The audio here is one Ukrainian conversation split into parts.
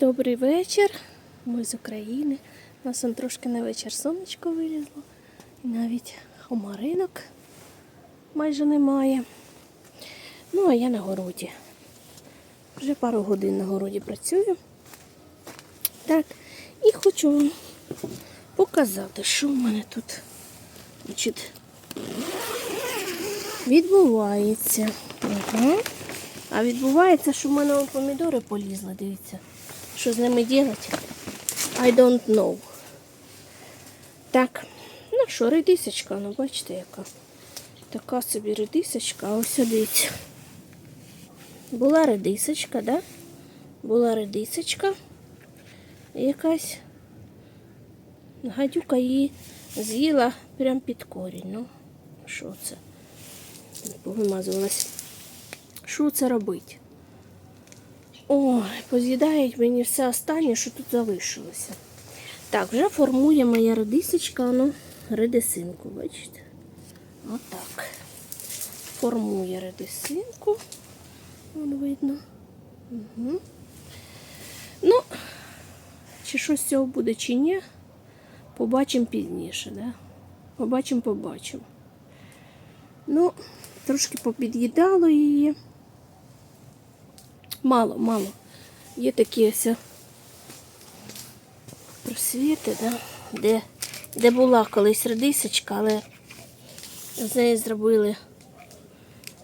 Добрий вечір. Ми з України. У нас он трошки на вечір сонечко вилізло. І навіть хомаринок майже немає. Ну, а я на городі. Вже пару годин на городі працюю. Так, і хочу вам показати, що в мене тут відбувається. Угу. А відбувається, що в мене помідори полізли, дивіться. Що з ними робити? I don't know. Так, ну що, редисочка, ну бачите, яка. Така собі редисочка, а ось дивіться. Була редисочка, да? Була редисочка. Якась гадюка її з'їла прямо під корінь. Ну, що це? Повимазувалась. Що це робить? Ой, поз'їдають мені все останнє, що тут залишилося. Так, вже формує моя редисочка, ну, редисинку, бачите? Отак. Формує редисинку. Вон видно. Угу. Ну, чи щось з цього буде, чи ні, побачимо пізніше, да? Побачимо, побачимо. Ну, трошки попід'їдало її. Мало, мало. Є такі ось просвіти, да? де, де була колись редисочка, але з неї зробили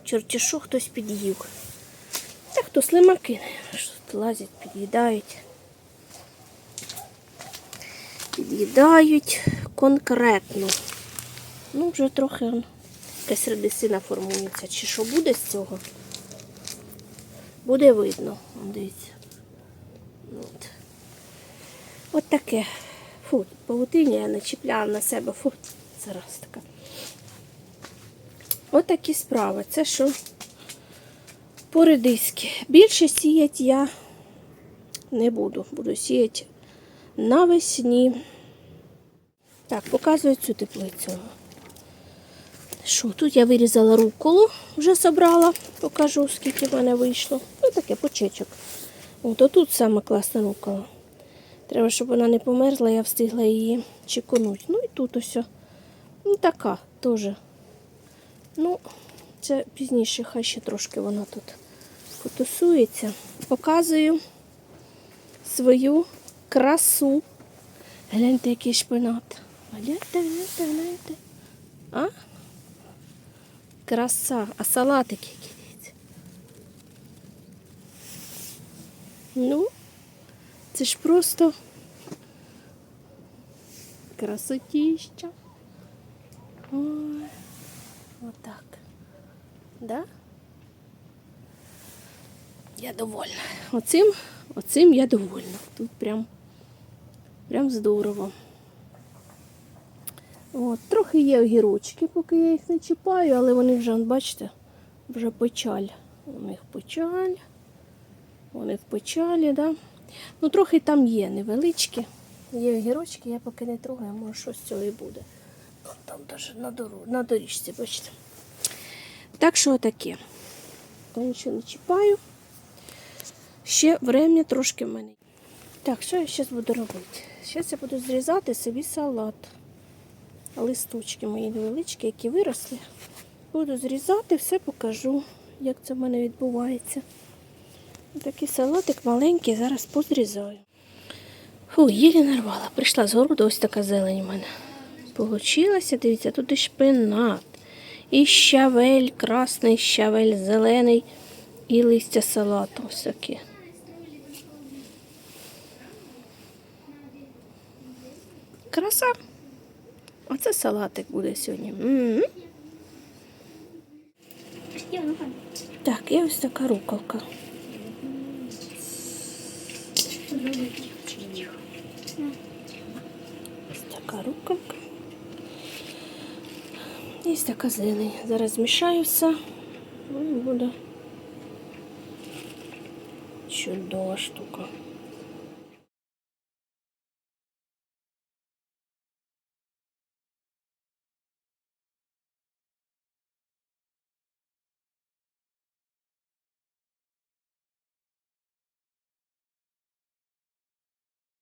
чорті що хтось під'їв. Та хто слимаки, що тут лазять, під'їдають. Під'їдають конкретно. Ну, вже трохи якась редисина формується. Чи що буде з цього? Буде видно. Дивіться. От. От таке. Фу, павутині я начіпляла на себе. Фу, зараз така. От такі справи. Це що по редиски. Більше сіяти я не буду. Буду сіяти навесні. Так, показую цю теплицю. Що, тут я вирізала руколу, вже собрала, покажу, скільки в мене вийшло. Ну, таке почечок. От тут саме класна рукола. Треба, щоб вона не померзла, я встигла її чекунути. Ну і тут ось. Ну, така теж. Ну, це пізніше, хай ще трошки вона тут потусується. Показую свою красу. Гляньте, який шпинат. Гляньте, гляньте, гляньте. А? Краса, а салатик який Ну, це ж просто красотіща. Отак. Да? Я довольна. Оцим, оцим я довольна. Тут прям, прям здорово. От, трохи є огірочки, поки я їх не чіпаю, але вони вже, бачите, вже печаль. У них печаль. Вони в печалі, да? Ну, трохи там є невеличкі. Є огірочки, я поки не трогаю, може щось з цього і буде. Там навіть на, дору, на доріжці, бачите. Так що отаке. Я нічого не чіпаю. Ще время трошки в мене. Так, що я зараз буду робити? Зараз я буду зрізати собі салат. Листочки мої невеличкі, які виросли. Буду зрізати, все покажу, як це в мене відбувається. Такий салатик маленький, зараз позрізаю. Фу, єлі нарвала. Прийшла з городу, ось така зелень у мене. Получилася, дивіться, тут і шпинат, і щавель, красний щавель, зелений, і листя салату. Ось таке. Краса. Оце салатик буде сьогодні. М-м. Так, і ось така рукавка. Ось така рукавка. І така зелень. Зараз змішаю все. Ну, буде чудова штука.